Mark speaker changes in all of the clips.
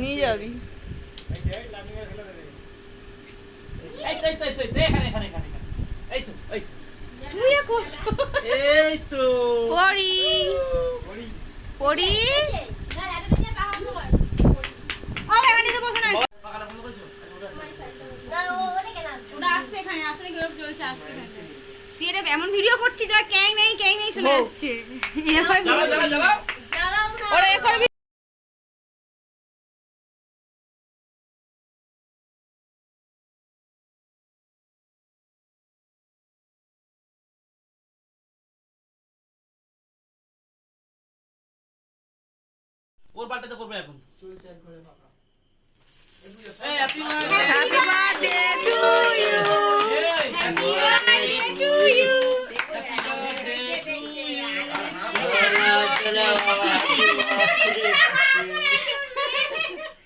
Speaker 1: নিয়ে যাবি
Speaker 2: এই তো এই তো এই তো, এই তো এখানে এখানে এখানে এখানে। এই তো এই তো।
Speaker 1: তুই এ করছ
Speaker 2: এই তো
Speaker 1: পড়ি পড়ি
Speaker 3: না, একটা নিয়ে পা হাত ধর।
Speaker 1: ও এখানে বসে না
Speaker 2: পাখাটা বন্ধ করেছ?
Speaker 3: না, ও- ওটা কেন আছে?
Speaker 1: ওটা আসছে এখানে আসলে কি চলছে আসছে এখানে তুই এটা এমন ভিডিও করছিস যা ক্যাং নেই ক্যাং নেই শুনে যাচ্ছে। ওরা এ করবি
Speaker 2: ওর বার্থডেতে করবে এখন। এই হ্যাপি
Speaker 1: হ্যাপি বার্থডে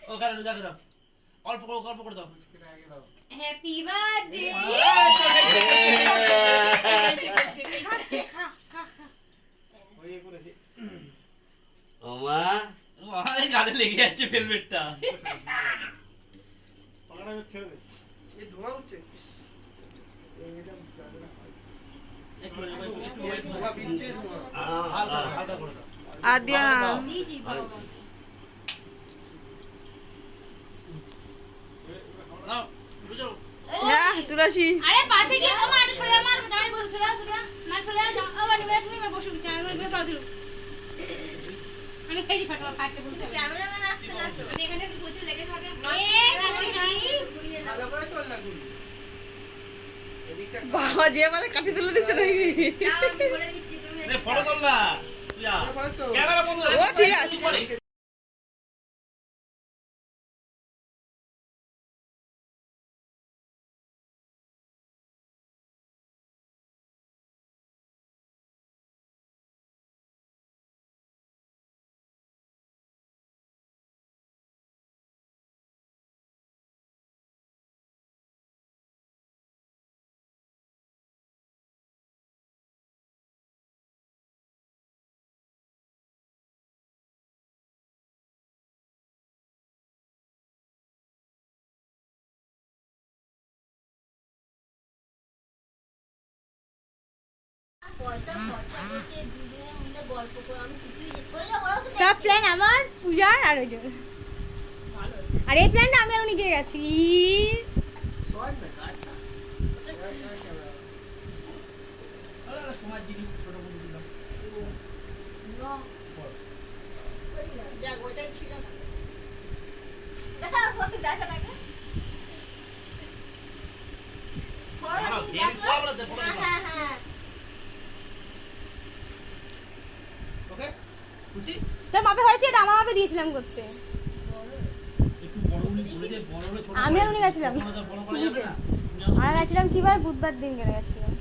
Speaker 2: ও গাড়ি রোজা দাও অল্প করে অল্প করে দাও
Speaker 1: হ্যাপি বার্থডে
Speaker 4: ওমা
Speaker 2: এই লেগে যাচ্ছে ভেলভেটটা একটু একটু একটু একটু হালকা হালকা করে
Speaker 1: আর দিও না
Speaker 3: বাবা।
Speaker 2: নাও
Speaker 1: হ্যাঁ তুলসী
Speaker 5: আরে পাশে গিয়ে সরে আমার সরে আমি ফাটতে বলতে
Speaker 3: ক্যামেরাম্যান আসছে না তো।
Speaker 5: আমি এখানে প্রচুর লেগে থাকে?
Speaker 1: বাবা যে আমাদের কাঠি তুলে দিচ্ছে নাকি
Speaker 3: দাও, আমি বলে দিচ্ছি, তুমি
Speaker 2: ফটো তোল
Speaker 1: ও ঠিক আছে।
Speaker 5: সব প্ল্যান আমার পূজার আর ওই আর এই প্ল্যানটা আমি আর উনি গিয়ে গেছি
Speaker 2: আরে, তোমার দিদি ছোট বন্ধু দিলাম।
Speaker 3: যাক, ওইটাই ছিল না। দেখা, ফটো দেখা, দেখা। ফটো
Speaker 2: দাঁড়াও,
Speaker 3: তুমি
Speaker 2: game
Speaker 3: দেখো।
Speaker 2: পড়া বলে দে, পড়া
Speaker 3: হ্যাঁ,
Speaker 2: দিলাম।
Speaker 3: হ্যাঁ, হ্যাঁ।
Speaker 2: ওকে খুশি
Speaker 5: তোর মাপে হয়েছে এটা? আমার মাপে দিয়েছিলাম করতে।
Speaker 2: একটু বড় উনি বলে দে বড় হলে ছোট
Speaker 5: আমি আর উনি গেছিলাম। আমরা গেছিলাম কিবার বুধবার দিন গেলে গেছিলাম।